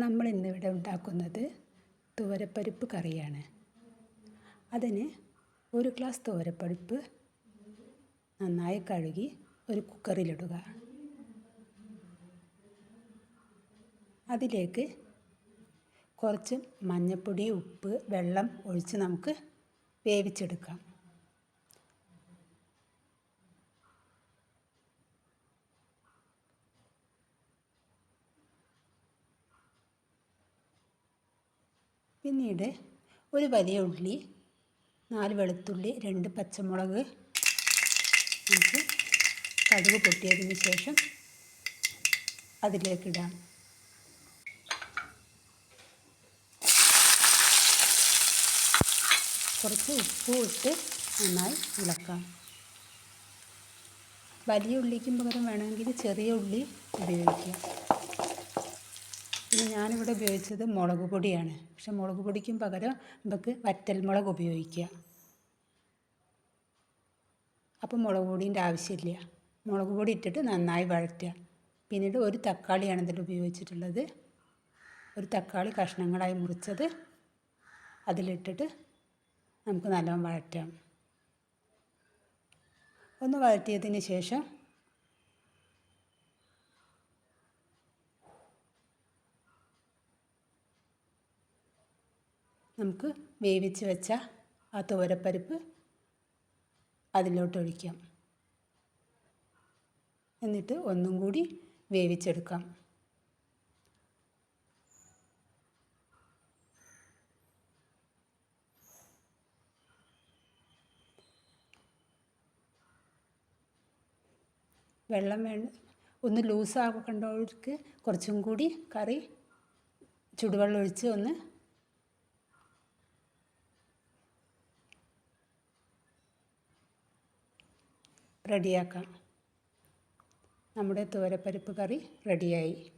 നമ്മൾ ഇന്നിവിടെ ഉണ്ടാക്കുന്നത് തുവരപ്പരിപ്പ് കറിയാണ്. അതിന് ഒരു ഗ്ലാസ് തുവരപ്പരിപ്പ് നന്നായി കഴുകി ഒരു കുക്കറിലിടുക. അതിലേക്ക് കുറച്ച് മഞ്ഞൾപ്പൊടി ഉപ്പ് വെള്ളം ഒഴിച്ച് നമുക്ക് വേവിച്ചെടുക്കാം. പിന്നീട് ഒരു വലിയ ഉള്ളി നാല് വെളുത്തുള്ളി രണ്ട് പച്ചമുളക്. നമുക്ക് കടുക് പൊട്ടിയതിന് ശേഷം അതിലേക്കിടാം കുറച്ച് ഉപ്പ് ഇട്ട് നന്നായി ഇളക്കാം. വലിയ ഉള്ളിക്കും പകരം വേണമെങ്കിൽ ചെറിയ ഉള്ളി ഉപയോഗിക്കാം. പിന്നെ ഞാനിവിടെ ഉപയോഗിച്ചത് മുളക് പൊടിയാണ്. പക്ഷെ മുളക് പൊടിക്കും പകരം നമുക്ക് വറ്റൽമുളക് ഉപയോഗിക്കുക. അപ്പോൾ മുളക് പൊടീന്റെ ആവശ്യമില്ല. മുളക് പൊടി ഇട്ടിട്ട് നന്നായി വഴറ്റുക. പിന്നീട് ഒരു തക്കാളിയാണ് ഇതിൽ ഉപയോഗിച്ചിട്ടുള്ളത്. ഒരു തക്കാളി കഷ്ണങ്ങളായി മുറിച്ചത് അതിലിട്ടിട്ട് നമുക്ക് നല്ലോണം വഴറ്റാം. ഒന്ന് വഴറ്റിയതിന് ശേഷം നമുക്ക് വേവിച്ച് വെച്ച ആ തോരപ്പരിപ്പ് അതിലോട്ട് ഒഴിക്കാം എന്നിട്ട് ഒന്നും കൂടി വേവിച്ചെടുക്കാം. വെള്ളം വേണ്ട ഒന്ന് ലൂസാക്കണ്ടവർക്ക് കുറച്ചും കൂടി കറി ചുടുവെള്ളം ഒഴിച്ച് ഒന്ന് റെഡിയാക്കാം. നമ്മുടെ തോരപ്പരിപ്പ് കറി റെഡിയായി.